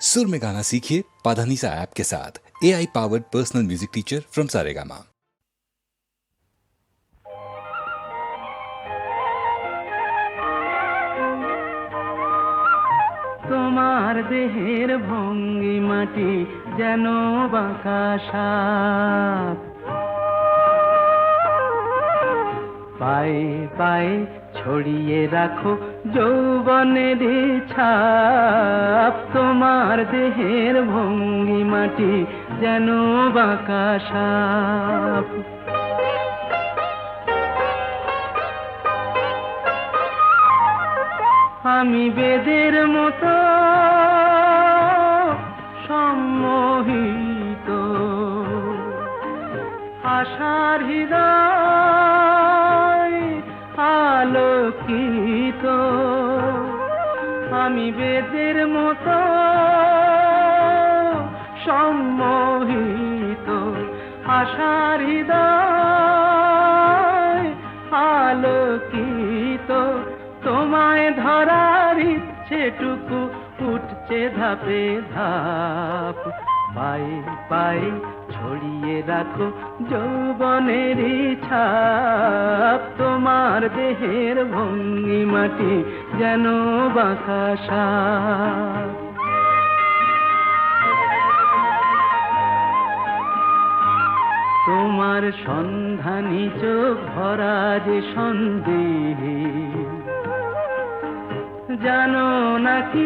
सुर में गाना सीखिए पाधानीसा ऐप के साथ A I powered personal music teacher from Saregama তোমার দেহের ভঙ্গি মাটি যেন বাঁকা সাপ পায়ে পায়ে ছড়িয়ে রাখো যৌবনের ছাপ। তোমার দেহের ভঙ্গি মাটি যেন বাঁকা আমি বেদের মতো সম্মোহিত। আশার হৃদয় আমি বেদের মতো সম্মোহিত আশার হৃদয় আলোকিত। তোমায় ধরার ইচ্ছেটুকু উঠছে ধাপে ধাপ। পায়ে পায়ে ছড়িয়ে রাখো যৌবনের ছাপ। তোমার দেহের ভঙ্গি মাটি যেন বাঁকা সাপ। তোমার সন্ধানী চোখ ভরা যে সন্দেহে, জানো নাকি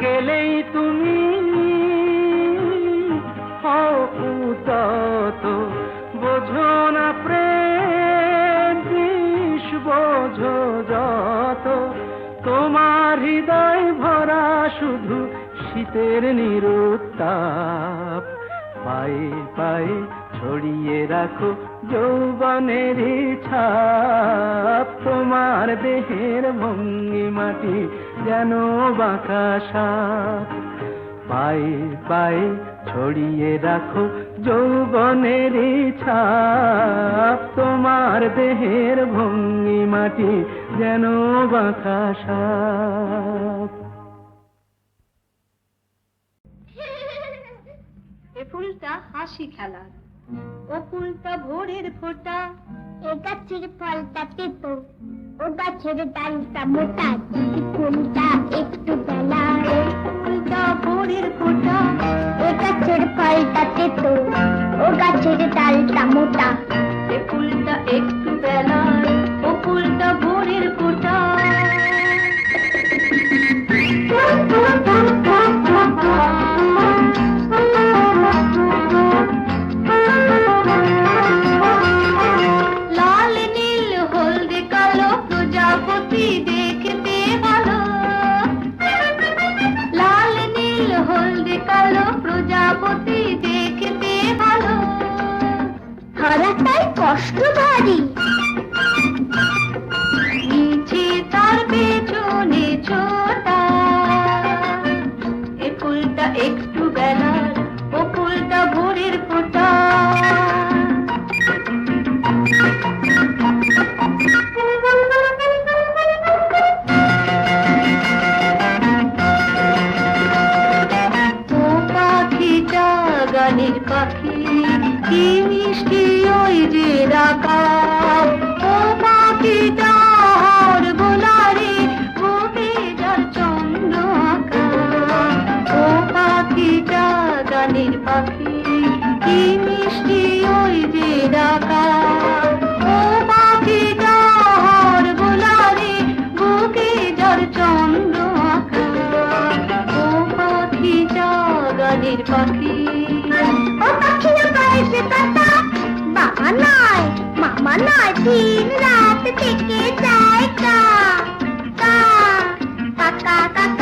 গেলেই তুমি হও বোঝো না প্রেম বোঝো যত। তোমার হৃদয় ভরা শুধু শীতের নিরুত্তাপ। পায়ে পায়ে ছড়িয়ে রাখো যৌবনের ছাপ। তোমার দেহের ভঙ্গি মাটি যেন বাঁকা সাপ পায়ে পায়ে ছড়িয়ে রাখো যৌবনের ছাপ। তোমার দেহের ভঙ্গি মাটি যেন এ ফুলটা হাসি খেলার ও ফুলটা ভোরের ফোঁটা। এ গাছের ফলটা তেতো ছেড়ে তালটা মোটা কোনটা একটু বেলা। ফুলটা ভোরের ওটা ছেড়ে গাছের ফলটা তেতো ও গাছের ডালটা মোটা। কষ্ট ভারী পাখি, কি মিষ্টি ওই যে ডাকা। ও পাখিটা হর গোলারে বুকে যার চন্দ্র আঁকা। ও পাখিটা গানের পাখি। ও পাখিরা পায়েছে কথা বাবা নয় মামা নয় দিন রাত থেকে যায় কা কা কা কা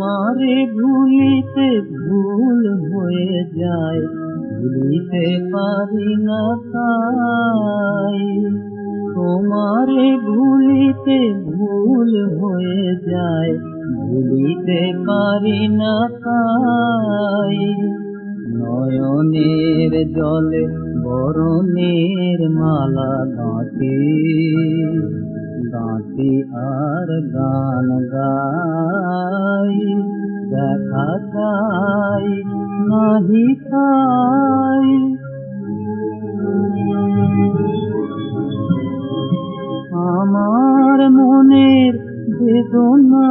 তোমারে ভুলিতে ভুল হয়ে যায়, ভুলিতে পারি না তাই। তোমারে ভুলিতে ভুল হয়ে যায়, ভুলিতে পারি না তাই। নয়নের জলে বরণের মালা গাঁথি। গাঁথি আর গান গাই দেখা চাই নাহি চাই আমার মনের বেদনা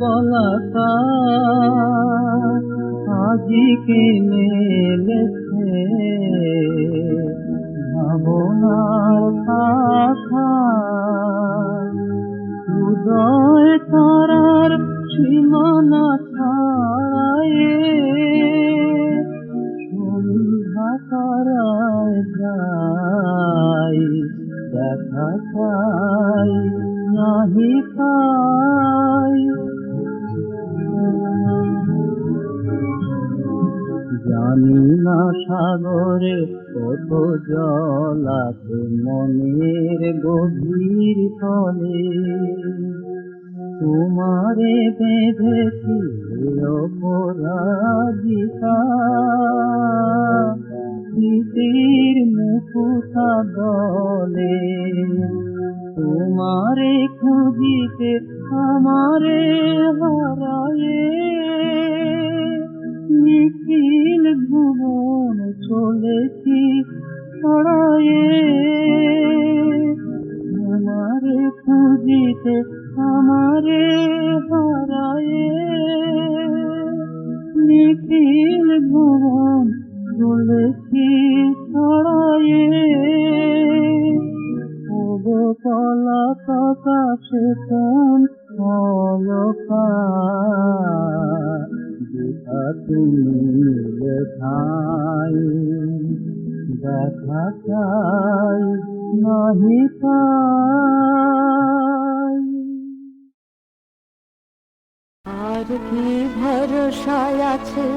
বলাটা আজকে মেলেছে ভাবনার কথা উদয় তারার সীমানা ছাড়ায়ে সন্ধ্যা তারায় যাই দেখা চাই নাহি পাই। জানি সাগরে কত জল আছে মনের গভীর তলে। তোমারে বেঁধেছি অপরাজিতা। স্মৃতির দলে। তোমারে খুঁজিতে আমারে হারায়ে ছড়ায়ে আমারে খুঁজিতে, আমারে হারায়ে নিখিল ভুবন চলেছি ছড়ায়ে কলা আকাশে কোন অলকা তুমি লেখাই। দেখা চাই নাহি পাই আর কি ভরসায় আছে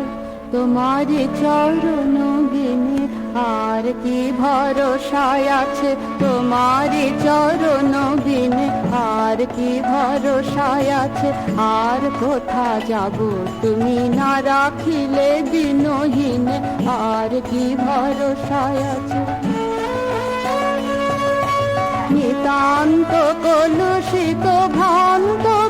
তোমার চরণ বিনে আর কি ভরসায় আছে? তোমার চরণ আর কি ভরসায় আছে? আর কোথা যাব? তুমি না রাখিলে দিনহীনে আর কি ভরসায় আছে? নিতান্ত কলুষিত ভ্রান্ত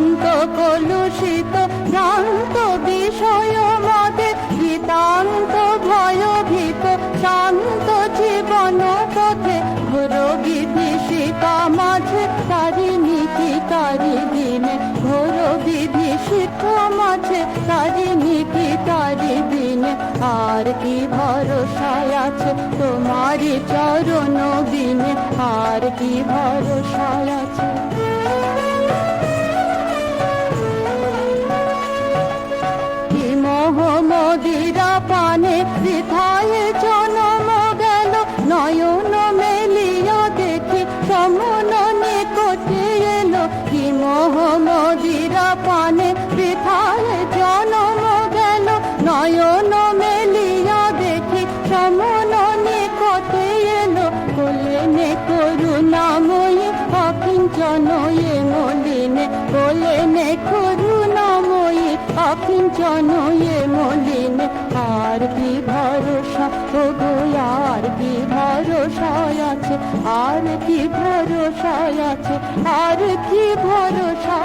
নিতান্ত কলুষিত, ভ্রান্ত বিষয় মদে নিতান্ত ভয়ভীত, শান্ত জীবন পথে ঘোর বিভীষিকা মাঝে, তারি নীতি, তারি দিনে ঘোর বিভীষিকা মাঝে, তারি নীতি, তারি দিনে, আর কি ভরসায় আছে তোমারি চরণ বিনে আর কি ভরসায় আছে? কি ভরসা আছে? আর কি ভরসা আছে? আর কি ভরসা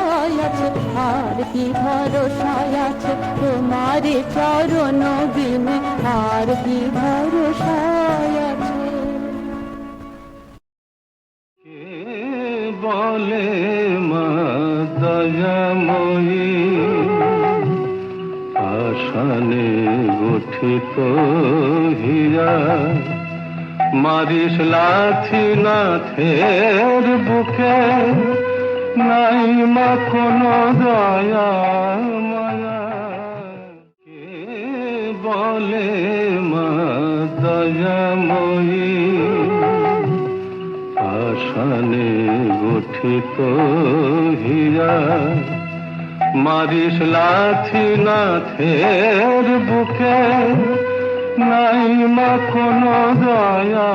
আছে? আর কি ভরসা আছে? তোমার চরণ বিনে আর কি ভরসায় আছে? বলে মা দয়াময়ী? আশানে গঠিত হীরা মারিস লাথি নাথের বুকে, নাই মা কোনো দয়া মায়া। কে বলে মা দয়াময়ী? আশানে গঠিত হীরা। মারিস লাথি নাথের বুকে নাই মাখন দয়া